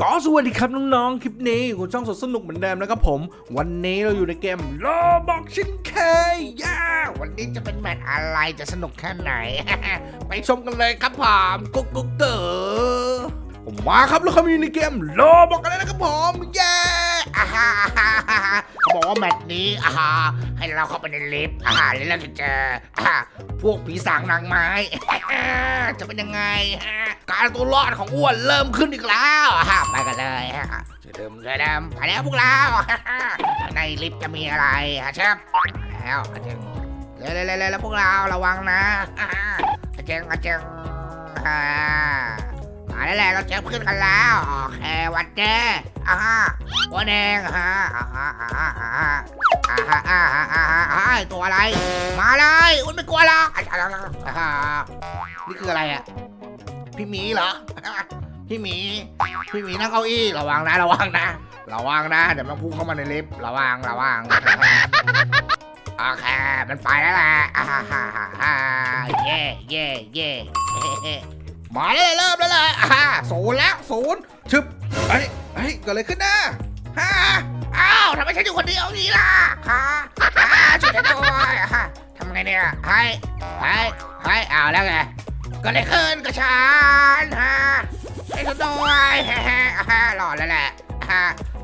ก็สวัสดีครับน้องๆ คลิปนี้คุณช่องสดสนุกเหมือนเดิมนะครับผม วันนี้เราอยู่ในเกมโลบอกชินเคยย่าวันนี้จะเป็นแมตช์อะไรจะสนุกแค่ไหน ไปชมกันเลยครับผมกุ๊กกุ๊กเต๋อ ผมมาครับแล้วเขามีในเกมโลบอกกันเลยนะครับผมเย้อ่าฮ่าฮ่าฮ่าฮ่าเขาบอกว่าแมตช์นี้อ่าฮาให้เราเข้าไปในลิฟต์อ่าฮาแล้วเราจะเจออาฮาพวกผีสางนางไม้จะเป็นยังไงการตัวรอดของอ้วนเริ่มขึ้นอีกแล้วอะฮะไปกันเลยฮะเชิญเดิมเชิญเดิมไปแล้วพวกเราในลิฟต์จะมีอะไรฮะเชฟแล้วอาเจงเร็วเร็วเร็วเร็วพวกเราระวังนะอาเจงอาเจงฮ่า มาแล้วแหละเราเจอขึ้นกันแล้วโอเควันเจ้อ่าฮะวันเองฮะอ่าฮะอ่าฮะอ่าฮะอ่าฮะอ่าฮะอ่าฮะอ่าฮะตัวอะไร มาเลยอุ้นไม่กลัวหรอกอ่าฮะนี่คืออะไรอะพี่หมีเหรอพี่หมีพี่หมีนั่งเก้าอี้ระวังนะระวังนะระวังนะเดี๋ยวมันพุ่งเข้ามาในลิฟต์ระวังระวังโอเคมันไปแล้วแหละอ่าฮ่าฮ่าฮ่าเย่เย่เย่เฮ้เฮ้มาเลยเริ่ม แล้วอ่าศูนย์แล้วศูนย์ชึบเฮ้ยเฮ้ยเกิดอะไรขึ้นนะฮ่าอ้าวทำไมฉันอยู่คนเดียวนี่ล่ะฮะอ่าช่วยฉันด้วยอ่าทำไงเนี่ยให้ให้ให้เอาแล้วไงก็เลยขึ้นกับฉันฮะไอ้ฉันด้วยฮ่ๆฮ่าหล่อแล้วแหละฮ่า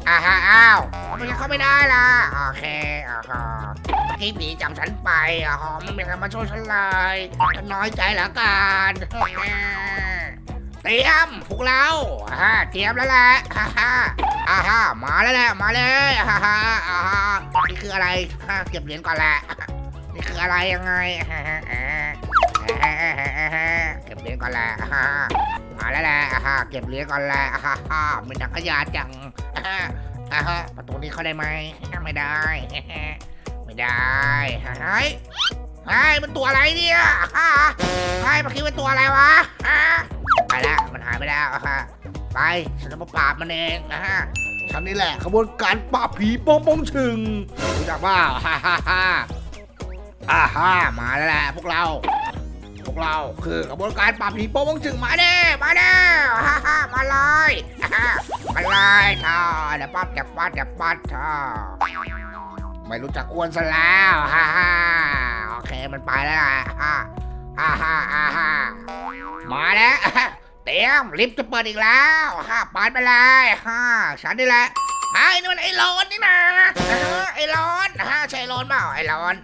อ่าฮะอ้าวทำไมยังเข้าไม่ได้ล่ะโอเคอ่าฮะที่ผีจำฉันไปอะฮะมันไม่ทำมาช่วยฉันเลยน้อยใจเหลือเกัน เตรียมพวกเราฮ่าเตรียมแล้วแหละฮ่าฮ่าอ่าฮะมาแล้วแหละมาเลยฮ่าฮ่าอ่าฮะนี่คืออะไรฮ่าเก็บเหรียญก่อนแหละนี่คืออะไรยังไงฮ่าฮ่าอ่าเก็บเหรียญก่อนแหละอ่ามาแล้วแหละอ่าเก็บเหรียญก่อนแหละอ่าฮ่าเป็นถังขยะจังอ่าอ่าฮะประตูนี้เข้าได้ไหมไม่ได้ ไม่ได้เฮ้ยเฮ้ยมันตัวอะไรเนี่ยฮ่าเฮ้ยมันคิดว่าตัวอะไรวะฮ่า ไปแล้วมันหายไปแล้วอ่าไปฉันจะมาปราบมันเองอ่าฉันนี่แหละขบวนการปราบผีโป้งโป้งชึงรู้จักเปล่าฮ่าฮ่าฮ่าอ่าฮ่ามาแล้วแหละพวกเรา พวกเราคือกระบวนการปราบผีโป้งจึงมาเด้มาเด้ฮ่าฮ่ามาเลยฮ่ามาเลยท่อเดี๋ยวปั๊บเดี๋ยวปั๊บเดี๋ยวปั๊บท่อไม่รู้จักอ้วนซะแล้วฮ่าฮ่าโอเคมันไปแล้วล่ะฮ่า ฮ่าฮ่าฮ่าฮ่ามาแล้วเตรียมลิฟต์จะเปิดอีกแล้วฮ่าปานไปเลยฮ่าฉันนี่แหละไอ้นี่มันไอ้ร้อนนี่นะไอ้ร้อนฮ่าใช่ร้อนเปล่าไอ้ร้อน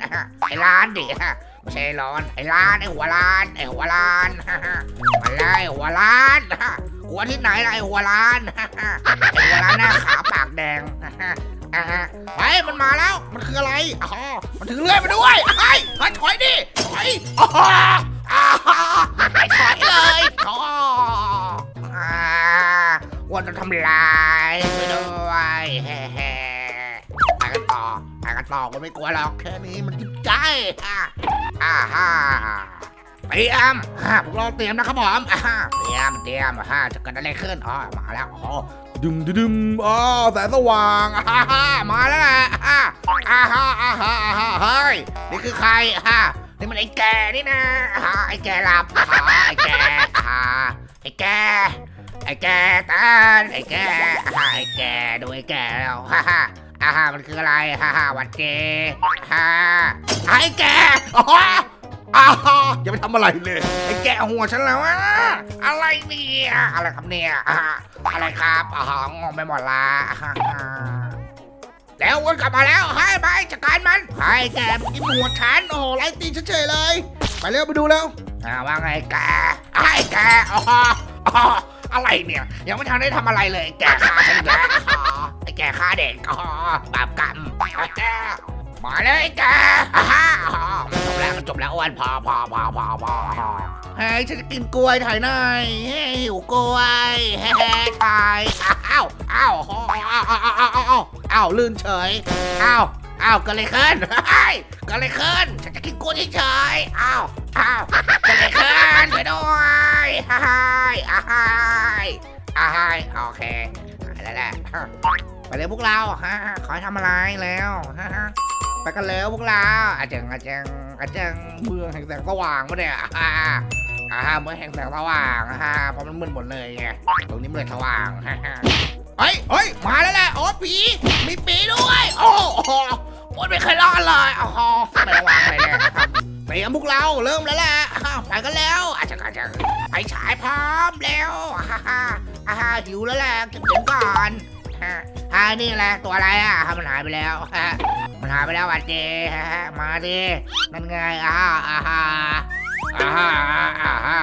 ไอ้ร้านดิฮ่าไม่ใช่ร้อนไอ้ล้านไอ้หัวล้านไอ้หัวล้านฮ่าฮ่ามาเลยหัวล้านฮ่าหัวที่ไหนล่ะไอ้หัวล้านฮ่าฮ่าไอ้หัวล้านหน้าขาวปากแดงฮ่าอ่าฮะเฮ้ยมันมาแล้ว มันคืออะไรอ๋อมันถือเลื่อยมาด้วยเฮ้ยเฮ้ยถอยดิถอยอ๋ออ่าไอ้ถอยเลยอยอ่าวันจะทำลายไปด้วยเฮ้เฮ้ไปกันต่อไปกันต่อก็ไม่กลัวหรอกแค่นี้มันจิบใจอะอ่าฮ่าเตรียมฮ่าพวกเราเตรียมนะครับผมอ่าฮ่าเตรียมเตรียมฮ่าจะเกิดอะไรขึ้นอ๋อมาแล้วอ๋อ ดึมดึมอ๋อแสงสว่างอ่าฮ่าฮ่ามาแล้วแหละอ่าอ่าฮ่าอ่าฮ่าอ่าฮ่าเฮ้ยนี่คือใครฮ่านี่มันไอ้แกนี่นะฮ่าไอ้แกหลับฮ่าไอ้แกฮ่าไอ้แกไอ้แกตาไอ้แกฮ่าไอ้แกดูไอ้แกแล้วฮ่าฮ่าอ่าฮ่ามันคืออะไรฮ่าฮ่าวันเจฮ่าไอ้แกอ๋อ อ้าวอย่าไปทำอะไรเลยไอ้แกะหัวฉันแล้วอะอะไรเนี่ยอะไรครับเนี่ยอ่าอะไรครับอ๋องงไปหมดละอ่าแล้ววนกลับมาแล้วให้ไปจัดการมันให้แกกินหัวฉันโอ้โหไล่ตีเฉยๆเลย ไปเร็วไปดูแล้วอ่าว่าไงแกไอ้แกอ๋ออ๋ออะไรเนี่ย ยังไม่ทันได้ทำอะไรเลย แกฆ่าฉันอีกแล้วอ๋อไอ้แกฆ่าเด็กอ๋อบาปกรรม มาเลยไอ้แกอ่าฮ่าอ๋อมันจบแล้วมันจบแล้วอ้วนพอพอพอพอพอเฮ้ยฉันจะกินกล้วยถ่ายหน่อยเฮ้ยหิวกล้วยเฮ้ยตายอ้าวอ้าวอ้าวอ้าวอ้าวอ้าวอ้าวอ้าวลื่นเฉยอ้าวอ้าวเก็เลยขึ้นเฮ้ยเก็เลยขึ้นฉันจะกินกล้วยเฉยๆอ้าวอ้าวเก็เลยขึ้นช่วยด้วยฮ่าฮ่าอ้าวอ้าวโอเคแล้วแหละไปเลยพวกเราฮะขอให้ทำอะไรแล้วฮะ ไปกันแล้วพวกเราอาจังอาจังอาจังเมืองแห่งแสงสว่างปะเนี่ยอ่าอ่าเมื่อแห่งแสงสว่างอ่าฮะเพราะมันมืดหมดเลยไงตรงนี้มันเลยสว่างฮ่าฮ่าเฮ้ยเฮ้ยมาแล้วแหละโอ้ผีมีปีด้วย โอ้โหโอ้ไม่เคยรอดเลยโอ้โหไม่ระวังเลยเนี่ยเตรียมพวกเราเริ่มแล้วแหละไปกันแล้วอาจจะอาจจะไปฉายพร้อมแล้วฮ่าฮ่าอ่าหิวแล้วแหละเก็บเสียงก่อนฮ่านี่แหละตัวอะไรอะมันหายไปแล้วฮ่ามัน หายไปแล้ววันเจฮ่าฮ่ามาดินั่นไงอ่าอ่าฮ่าอ่าฮะอ่าฮะ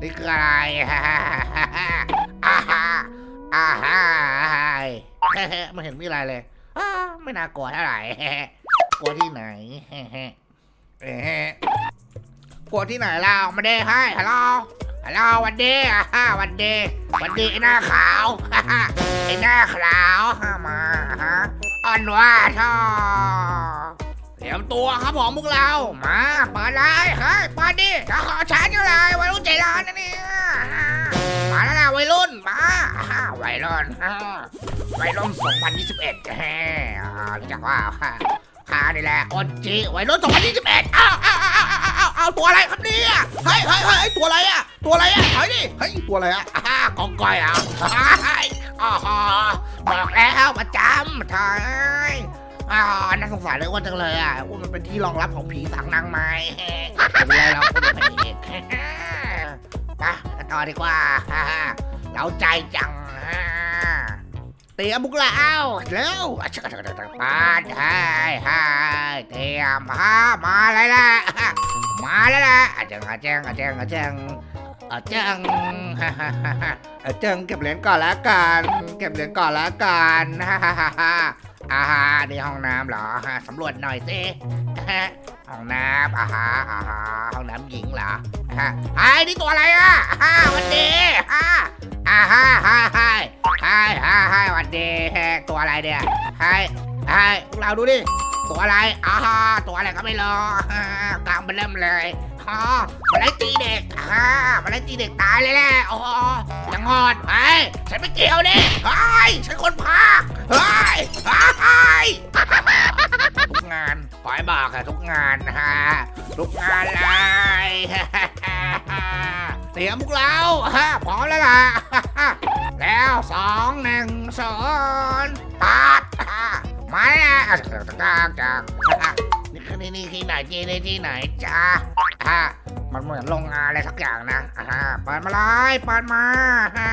นี่คืออะไรฮ่าฮาอ่าฮะอ่าไม่เห็นมีอะไรเลยไม่น่ากลัวเท่าไหร่กลัวที่ไหนกลัวที่ไหนเล่ามาเด้ให้ฮัลโหลฮัลโหลวันเดย์อ่าฮะวันเดย์วันเดย์ไอ้หน้าขาวไอ้หน้าขาวมาฮะ อ่อนว่าชอบเตรียมตัวครับผมพวกเรา มาเปิดเลยเฮ้ยเปิดดิจะขอชาร์จยังไงวัยรุ่นใจร้อนนะเนี่ยมาแล้วนะวัยรุ่นมาอ่าวัยรุ่นอ่าวัยรุ่น2021แฮอ่ารู้จักว่าข้านี่แหละออนจีวัยรุ่น2021อ้าวอ้าวอ้าวอ้าวอ้าวอ้าวอ้าตัวอะไรครับเนี่ยเฮ้ยเฮ้ยเฮ้ยตัวอะไรอะตัวอะไรอะถอยดิเฮ้ยตัวอะไรอะอ่ากองกอยอะ อ๋อบอกแล้วประจำถอยอ่าน่าสงสารเลยว่าจังเลยอะว่ามันเป็นที่รองรับของผีสางนางไม้ไม่เป็นไรเราคนเป็นเอกไปกันต่อดีกว่าเราใจจังเตรียมบุกแล้วเร็วปาดให้ให้เตรียมฮะมาเลยล่ะมาแล้วล่ะอาจังอาจังอาจังอาจัง อาจังอาจังเก็บเหรียญก่อนละกัน เก็บเหรียญก่อนละกันฮ่าฮ่าฮ่าฮ่าอ่าฮะนี่ห้องน้ำเหรอฮะสำรวจหน่อยสิฮะห้องน้ำอ่าฮะอ่าฮะห้องน้ำหญิงเหรอฮะไอ้นี่ตัวอะไรอะฮะวันดีฮะอ่าฮะฮะฮะฮะฮะฮะวันดีฮะตัวอะไรเนี่ยฮะฮะพวกเราดูดิตัวอะไรอ่าฮะตัวอะไรก็ไม่รู้ฮะกลางมันเริ่มเลย ฮะมันไล่ตีเด็กฮะมันไล่ตีเด็กตายเลยแหละโอ้โหยังงอดเฮ้ยฉันไม่เกี่ยวดิเฮ้ยฉันคนพาเฮ้ยเฮ้ยทุกงานขอให้บอกค่ะทุกงานฮะทุกงานเลยเตรียมพวกเราฮะพร้อมแล้วล่ะแล้วสองหนึ่งสองตัดมาแล้วจ้าจ้า นี่นี่ที่ไหนที่นี่ที่ไหนจ้าฮะมันเหมือนโรงงานอะไรสักอย่างนะฮะเปิดมาเลยเปิดมาฮะ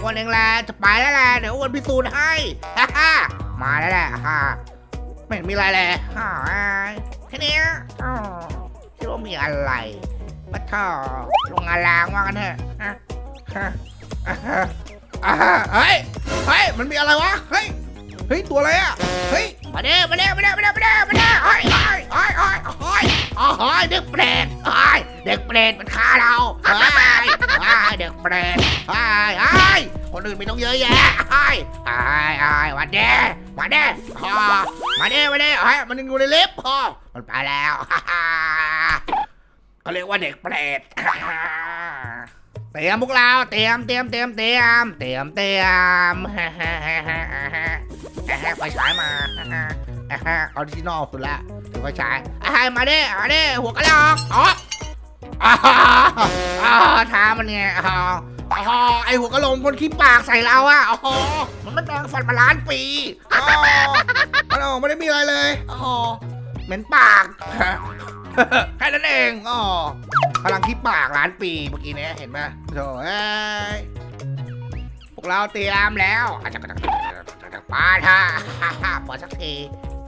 อ้วนเองแหละจะไปแล้วแหละเดี๋ยวอ้วนพิสูจน์ให้ฮ่าฮ่ามาแล้วแหละฮ่าไม่มีอะไรเลยฮ่าแค่นี้อ๋อคิดว่ามีอะไรปะท่อลงงานล้างว่ากันเถอะฮะฮะอ่าฮะอ่าฮะเฮ้ยเฮ้ยมันมีอะไรวะเฮ้ยเฮ้ยตัวอะไรอะเฮ้ยมาเด้มาเด้มาเด้มาเด้มาเด้ อ๋อเฮ้ยเด็กเปรตเฮ้ยเด็กเปรตมันฆ่าเราเฮ้ยเฮ้ยเด็กเปรตเฮ้ยเฮ้ยคนอื่นไม่ต้องเยอะแยะไอ้ไอ้ไอ้วันเด้มาเด้พอมาเด้มาเด้ไอ้ยมันยังอยู่ในลิฟต์พอมันไปแล้วเขาเรียกว่าเด็กเปรตเตรียมพวกเราเตรียมเตรียมเตรียมเตรียมเตรียมเตรียมฮ่าฮ่าฮ่าฮ่าฮ่าฮ่าไฟฉายมา ฮ่าฮ่าฮ่าฮ่าออริจินอลสุดละถือไฟฉายไอ้ยมาเด้มาเด้หัวกระดอกอ๋ออ๋อท้ามันไงอ๋ออ๋อไอหัวกะโหลกบนขี้ปากใส่เราอะอ๋อมันไม่แปลงฟันมาล้านปีอ๋อมันอ๋อไม่ได้มีอะไรเลยอ๋อเหม็นปากแค่นั้นเองอ๋อพลังขี้ปากล้านปีเมื่อกี้นี้เห็นไหมโถ่เอ้ยพวกเราเตรียมแล้วอาจจะปาท่าปิดสักที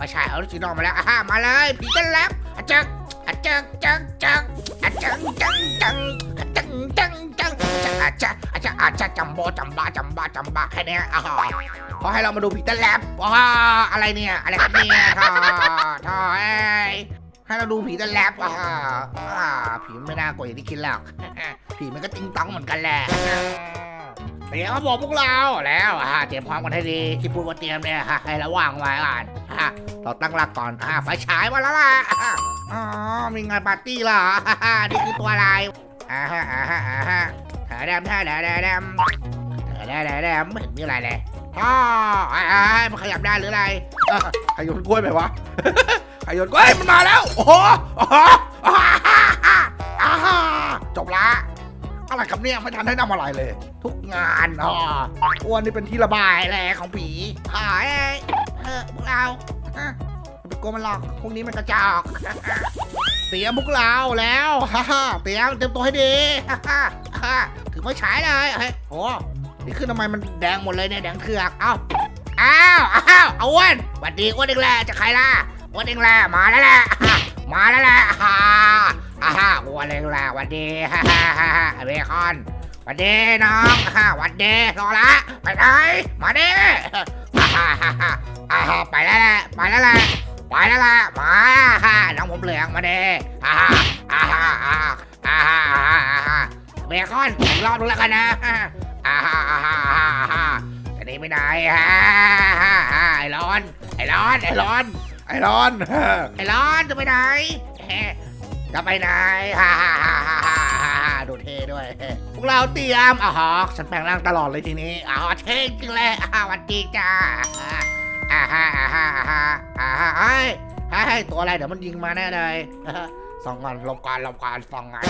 มาฉายออริจินอลมาแล้วอ่ามาเลยพีเตอร์แลบอาจักอาจักจักจักอาจังจังจังอาจังจังจังอาจจะอาจจะอาจจะจัมโบจัมบ้าจัมบ้าจัมบ้าแค่นี้อ่าขอให้เรามาดูพีเตอร์แลบว้าอะไรเนี่ยอะไรครับเนี่ยท่อทอเอ้ให้เราดูผีตอร์แลบอ่าอ่าผีไม่น่ากลัวอย่างที่คิดหรอกผีมันก็ติงตองเหมือนกันแหละ เตรียมมาบอกพวกเราแล้วอ่าเตรียมพร้อมกันให้ดีที่พูดว่าเตรียมเนี่ยฮะให้ระวังไว้ก่อนอะเราตั้งหลักก่อนอ่าไฟฉายมาแล้วล่ะอ๋อมีงานปาร์ตี้เหรออ่านี่คือตัวอะไรอ่าฮะอ่าฮะอ่าฮะหาแดมท่าแดมแดมแดมแดมแดมแดมไม่เห็นมีอะไรเลยอ๋อไอ้ไอ้มันขยับได้หรืออะไรขยนกล้วยไปวะขยุนกล้วยมันมาแล้วโอ้โหจบละ อะไรครับเนี่ยไม่ทันได้นำอะไรเลย ทุกงานอ๋ออ้วนนี่เป็นที่ระบายแหละของผีหายเออพวกเราฮะไปกลัวมันหรอกพวกนี้มันกระจอกเตรียมพวกเราแล้วฮ่าฮ่าเตรียมเตรียมตัวให้ดีฮ่าฮ่าถือไม่ฉายเลยเฮ้ยโอ้นี่ขึ้นทำไมมันแดงหมดเลยเนี่ยแดงเถือกเอ้าอ้าวอ้าวเอาอ้วนหวัดดีอ้วนเองแหละจะใครล่ะอ้วนเองแหละมาแล้วแหละอะมาแล้วแหละฮ่า อ่าฮ่าอ้วนเองและหวัดดีฮ่าฮ่าฮ่าฮ่าเบคอนหวัดดีน้องฮ่าหวัดดีรอละไปไหนมาดิฮ่าฮ่าฮ่าฮ่าอ่าฮ่าไปแล้วแหละไปแล้วแหละไปแล้วแหละมาฮ่าน้องผมเหลืองมาดิฮ่าฮ่าอ่าฮ่าอ่าฮ่าอ่าฮ่าอ่าฮ่าอ่าฮ่าเบคอนอีกรอบนึงแล้วกันนะอ่าฮ่าอ่าฮ่าอ่าฮ่าจะหนีไปไหนฮะไอ้ร้อนไอ้ร้อนไอ้ร้อนไอ้ร้อนไอ้ร้อนจะไปไหน จะไปไหนฮ่าฮ่าฮ่าฮ่าฮ่าฮ่าดูเท่ด้วย พวกเราเตรียมอะฮอกฉันแปลงร่างตลอดเลยทีนี้อะฮอกเท่จริงเลยอะวันดีจ้าอ่าฮ่าอ่าฮ่าอ่าฮ่าอ่าฮ่าเฮ้ยเฮ้ยตัวอะไรเดี๋ยวมันยิงมาแน่เลยสองก่อนหลบก่อนหลบก่อนสองก่อน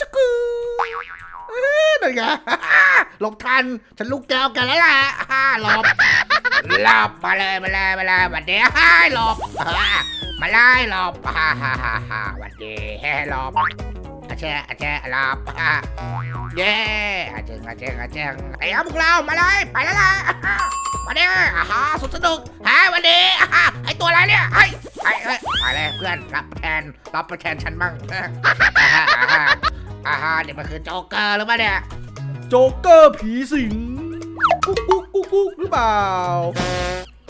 จะกือเอ้ยนั่นไงหลบทัน ฉันลูกแก้วกันแล้วล่ะฮ่าหลบหลบมาเลยมาเลยมาเลยวันดีฮ่าหลบฮ่า มาไล่หลบฮ่าฮ่าฮ่าฮ่าวันดีแฮ่หลบอาแช่อาแช่หลบฮ่าเย้อาเจงอาเจงอาเจงไอ้เอาพวกเรามาเลยไปแล้วล่ะอ่าวันดีอ่าฮ่าสุดสนุกฮ่าวันดีอ่าฮ่าไอ้ตัวอะไรเนี่ยไอ้ไอ้เอ้มาเลยเพื่อนรับแทนรับประแทนฉันบ้างอ่าฮ่าอ่าฮ่าอ่าฮ่าเดี๋ยวมันคือโจ๊กเกอร์หรือเปล่าเนี่ยโจ๊กเกอร์ผีสิงกุ๊กกุ๊กกุ๊กหรือเปล่า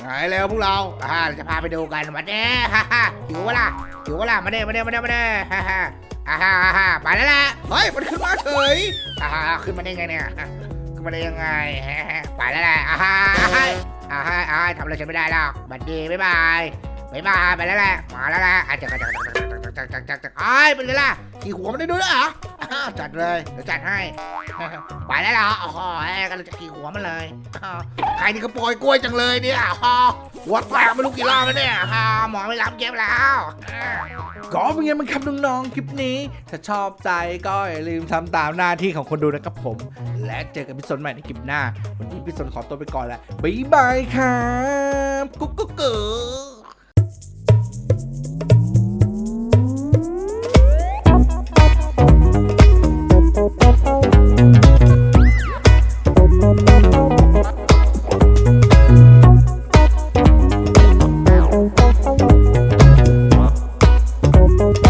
ไงแล้วพวกเราอ่าเราจะพาไปดูกันวันนี้ฮ่าฮ่าหิวเวล่ะหิวเวล่ะมาเด้มาเด้มาเด้มาเด้ฮ่าฮ่าอ่าฮ่าอ่าฮ่าไปแล้วล่ะเฮ้ยมันขึ้นมาเฉยอ่าฮ่าขึ้นมาได้ไงเนี่ยขึ้นมาได้ยังไงแฮะแฮะไปแล้วแหละอ่าฮ่าอ่าฮ่าอ่าฮ่าอ่าฮ่าทำอะไรฉันไม่ได้หรอกบัดดีบ๊ายบาย บ๊ายบาไปแล้วแหละมาแล้วแหละอะจักรจักรจักจักจักจักจักไอ้เป็นไงล่ะขี่หัวมันได้ด้วยเหรอจัดเลยเดี๋ยวจัดให้ไปแล้วเหรอโอ้โหกำลังจะขี่หัวมันเลยใครนี่ก็โปรยกล้วยจังเลยเนี่ยอ้าวหัวแตกไม่รู้กี่รอบแล้วเนี่ยอ้าวหมอไม่รับเย็บแล้วก็เป็นไงมันครับน้องๆคลิปนี้ ถ้าชอบใจก็อย่าลืมทำตามหน้าที่ของคนดูนะครับผม และเจอกันพิสนใหม่ในคลิปหน้า วันนี้พิสนขอตัวไปก่อนแล้วบ๊ายบายครับกุ๊กกุ๊ก